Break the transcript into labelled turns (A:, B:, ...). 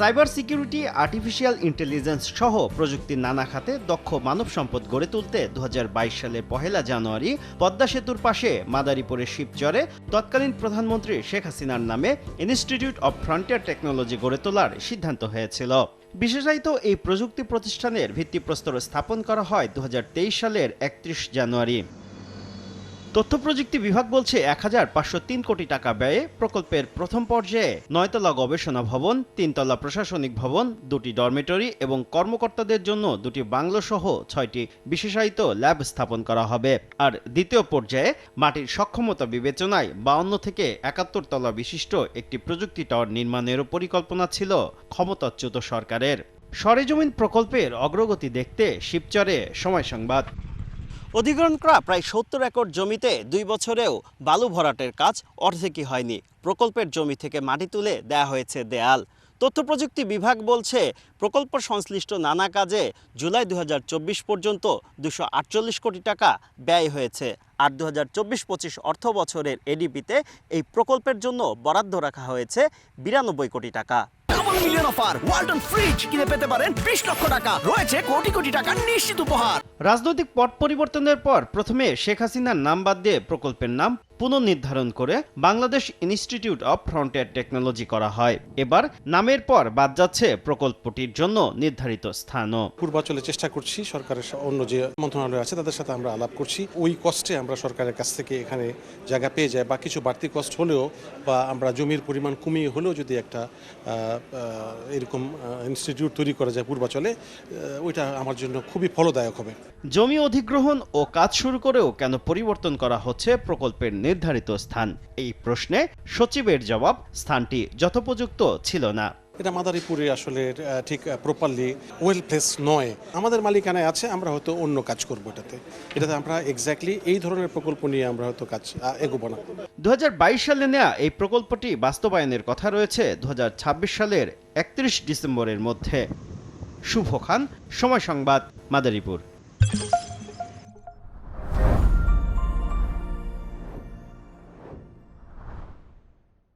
A: Cyber security, artificial intelligence সহ প্রযুক্তির নানা খাতে দক্ষ মানব সম্পদ গড়ে তুলতে দু সালের পহেলা জানুয়ারি পদ্মা সেতুর পাশে মাদারীপুরের শিবচরে তৎকালীন প্রধানমন্ত্রী শেখ হাসিনার নামে ইনস্টিটিউট অব ফ্রন্টিয়ার টেকনোলজি গড়ে তোলার সিদ্ধান্ত হয়েছিল। বিশেষায়িত এই প্রযুক্তি প্রতিষ্ঠানের ভিত্তিপ্রস্তর স্থাপন করা হয় দু হাজার তেইশ সালের একত্রিশ জানুয়ারি। তথ্য প্রযুক্তি বিভাগ বলছে এক হাজার পাঁচশো তিন কোটি টাকা ব্যয়ে প্রকল্পের প্রথম পর্যায়ে নয়তলা গবেষণা ভবন, তিনতলা প্রশাসনিক ভবন, দুটি ডরমেটরি এবং কর্মকর্তাদের জন্য দুটি বাংলো সহ ছয়টি বিশেষায়িত ল্যাব স্থাপন করা হবে। আর দ্বিতীয় পর্যায়ে মাটির সক্ষমতা বিবেচনায় বাউন্ন থেকে একাত্তর তলা বিশিষ্ট একটি প্রযুক্তি টাওয়ার নির্মাণেরও পরিকল্পনা ছিল ক্ষমতাচ্যুত সরকারের। সরেজমিন প্রকল্পের অগ্রগতি দেখতে শিবচরে সময় সংবাদ। অধিগ্রহণ করা প্রায় সত্তর একর জমিতে দুই বছরেও বালু ভরাটের কাজ অর্ধেকই হয়নি। প্রকল্পের জমি থেকে মাটি তুলে দেয়া হয়েছে দেয়াল। তথ্য প্রযুক্তি বিভাগ বলছে, প্রকল্প সংশ্লিষ্ট নানা কাজে জুলাই দু হাজার চব্বিশ পর্যন্ত দুশো কোটি টাকা ব্যয় হয়েছে। আর দু হাজার চব্বিশ পঁচিশ অর্থ বছরের এডিপিতে এই প্রকল্পের জন্য বরাদ্দ রাখা হয়েছে বিরানব্বই কোটি টাকা।
B: মিলিয়ন অফার ওয়ালটন ফ্রিজ কিনে পেতে পারেন বিশ লক্ষ টাকা। রয়েছে কোটি কোটি টাকার নিশ্চিত উপহার।
A: রাজনৈতিক পট পরিবর্তনের পর প্রথমে শেখ হাসিনার নাম বাদ দিয়ে প্রকল্পের নাম পুনর্নির্ধারণ করে Bangladesh institute of frontier technology করা হয়। এবার নামের পর বাদ যাচ্ছে প্রকল্পটির জন্য নির্ধারিত স্থানও।
C: পূর্বাচলে চেষ্টা করছি সরকারের অন্য যে মন্ত্রণালয় আছে তাদের সাথে আমরা আলাপ করছি। ওই কষ্টে আমরা সরকারের কাছ থেকে এখানে জায়গা পেয়ে যাই বা কিছু বাড়তি কষ্ট হলেও বা আমরা জমির পরিমাণ কমিয়ে হলেও যদি একটা এরকম ইনস্টিটিউট তৈরি করা যায় পূর্বাচলে ওইটা আমার জন্য খুবই ফলদায়ক হবে।
A: জমি অধিগ্রহণ ও কাজ শুরু করেও কেন পরিবর্তন করা হচ্ছে প্রকল্পের নির্ধারিত স্থান। এই প্রশ্নে সচিবের জবাব স্থানটি যথোপযুক্ত ছিল না।
C: এটা মাদারীপুরে আসলে ঠিক প্রপারলি ওয়েল প্লেস নয়। আমাদের মালিকানায় আছে আমরা হয়তো অন্য কাজ করব এটাতে। এটাতে আমরা এক্স্যাক্টলি এই ধরনের প্রকল্প নিয়ে আমরা হয়তো কাজ এগোবো না।
A: দু হাজার বাইশ সালে নেওয়া এই প্রকল্পটি বাস্তবায়নের কথা রয়েছে দু হাজার ছাব্বিশ সালের একত্রিশ ডিসেম্বরের মধ্যে। শুভ খান সময় সংবাদ মাদারীপুর।